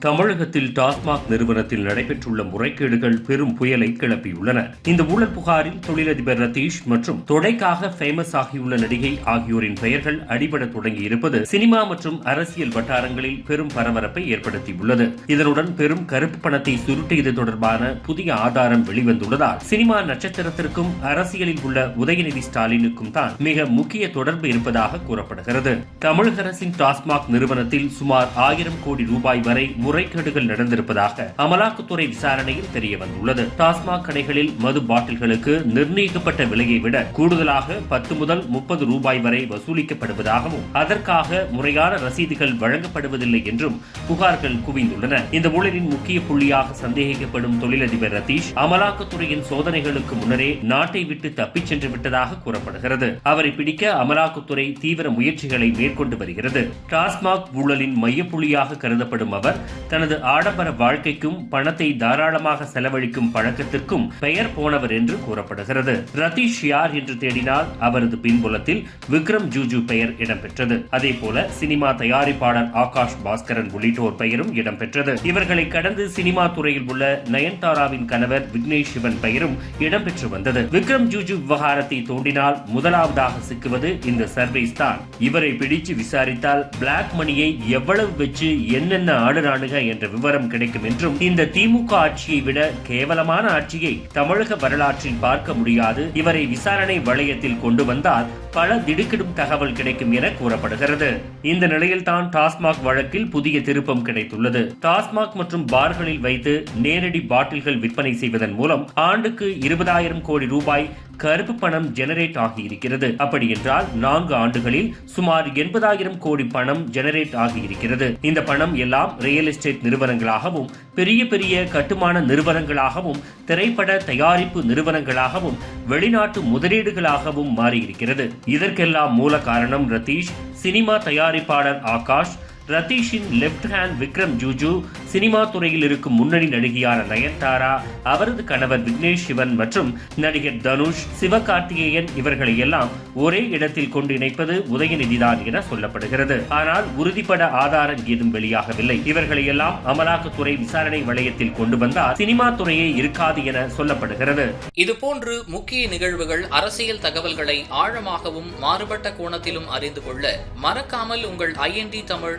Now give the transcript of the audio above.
தமிழகத்தில் டாஸ்மாக் நிறுவனத்தில் நடைபெற்றுள்ள முறைகேடுகள் பெரும் புயலை கிளப்பியுள்ளன. இந்த ஊழல் புகாரில் தொழிலதிபர் ரதீஷ் மற்றும் தொடைக்காக ஃபேமஸ் ஆகியுள்ள நடிகை ஆகியோரின் பெயர்கள் அடிபட தொடங்கியிருப்பது சினிமா மற்றும் அரசியல் வட்டாரங்களில் பெரும் பரபரப்பை ஏற்படுத்தியுள்ளது. இதனுடன் பெரும் கருப்பு பணத்தை சுருட்டியது தொடர்பான புதிய ஆதாரம் வெளிவந்துள்ளதால் சினிமா நட்சத்திரத்திற்கும் அரசியலில் உள்ள உதயநிதி ஸ்டாலினுக்கும் தான் மிக முக்கிய தொடர்பு இருப்பதாக கூறப்படுகிறது. தமிழக அரசின் டாஸ்மாக் நிறுவனத்தில் சுமார் ஆயிரம் கோடி ரூபாய் வரை முறைகேடுகள் நடந்திருப்பதாக அமலாக்கத்துறை விசாரணையில் தெரிய வந்துள்ளது டாஸ்மாக் கடைகளில் மது பாட்டில்களுக்கு நிர்ணயிக்கப்பட்ட விலையை விட கூடுதலாக பத்து முதல் முப்பது ரூபாய் வரை வசூலிக்கப்படுவதாகவும் அதற்காக முறையான ரசீதுகள் வழங்கப்படுவதில்லை என்றும் புகார்கள் குவிந்துள்ளன. இந்த ஊழலின் முக்கிய புள்ளியாக சந்தேகிக்கப்படும் தொழிலதிபர் ரதீஷ் அமலாக்கத்துறையின் சோதனைகளுக்கு முன்னரே நாட்டை விட்டு தப்பிச் சென்று விட்டதாக கூறப்படுகிறது. அவரை பிடிக்க அமலாக்கத்துறை தீவிர முயற்சிகளை மேற்கொண்டு வருகிறது. டாஸ்மாக் ஊழலின் மையப்புள்ளியாக கருதப்படும் அவர் தனது ஆடம்பர வாழ்க்கைக்கும் பணத்தை தாராளமாக செலவழிக்கும் பழக்கத்திற்கும் பெயர் போனவர் என்று கூறப்படுகிறது. ரதீஷ் யார் என்று தேடினால் அவரது பின்புலத்தில் விக்ரம் ஜூஜு பெயர் இடம்பெற்றது. அதே போல சினிமா தயாரிப்பாளர் ஆகாஷ் பாஸ்கரன் உள்ளிட்டோர் பெயரும் இடம்பெற்றது. இவர்களை கடந்து சினிமா துறையில் உள்ள நயன்தாராவின் கணவர் விக்னேஷ் சிவன் பெயரும் இடம்பெற்று வந்தது. விக்ரம் ஜூஜு விவகாரத்தை தோண்டினால் முதலாவதாக சிக்குவது இந்த சர்வீஸ் தான். இவரை பிடிச்சு விசாரித்தால் பிளாக் மணியை எவ்வளவு வச்சு என்னென்ன ஆடுறானுங்க என்ற விவரம் கிடைக்கும் என்றும் இந்த திமுக ஆட்சியை விட கேவலமான ஆட்சியை தமிழக வரலாற்றில் பார்க்க முடியாது. இவரை விசாரணை வளையத்தில் கொண்டு வந்தால் பல திடுக்கிடும் தகவல் கிடைக்கும் என கூறப்படுகிறது. இந்த நிலையில்தான் டாஸ்மாக் வழக்கில் புதிய திருப்பம் கிடைத்துள்ளது. டாஸ்மாக் மற்றும் பார்களில் வைத்து நேரடி பாட்டில்கள் விற்பனை செய்வதன் மூலம் ஆண்டுக்கு இருபதாயிரம் கோடி ரூபாய் கருப்பு பணம் ஜெனரேட் ஆகியிருக்கிறது. அப்படி என்றால் நான்கு ஆண்டுகளில் சுமார் எண்பதாயிரம் கோடி பணம் ஜெனரேட் ஆகியிருக்கிறது. இந்த பணம் எல்லாம் ரியல் எஸ்டேட் நிறுவனங்களாகவும் பெரிய பெரிய கட்டுமான நிறுவனங்களாகவும் திரைப்பட தயாரிப்பு நிறுவனங்களாகவும் வெளிநாட்டு முதலீடுகளாகவும் மாறியிருக்கிறது. இதற்கெல்லாம் மூல காரணம் ரதீஷ் சினிமா தயாரிப்பாளர் ஆகாஷ் ரதீஷின் லெப்ட் ஹேண்ட் விக்ரம் ஜூஜு சினிமா துறையில் இருக்கும் முன்னணி நடிகையான நயன்தாரா அவரது கணவர் விக்னேஷ் சிவன் மற்றும் நடிகர் தனுஷ் சிவகார்த்திகேயன் இவர்களை எல்லாம் ஒரே இடத்தில் கொண்டு இணைப்பது உதயநிதிதான் என சொல்லப்படுகிறது. ஆனால் உறுதிப்பட ஆதாரம் ஏதும் வெளியாகவில்லை. இவர்களை எல்லாம் அமலாக்கத்துறை விசாரணை வளையத்தில் கொண்டு வந்தால் சினிமா துறையே இருக்காது என சொல்லப்படுகிறது. இதுபோன்று முக்கிய நிகழ்வுகள் அரசியல் தகவல்களை ஆழமாகவும் மாறுபட்ட கோணத்திலும் அறிந்து கொள்ள மறக்காமல் உங்கள் I N D Tamil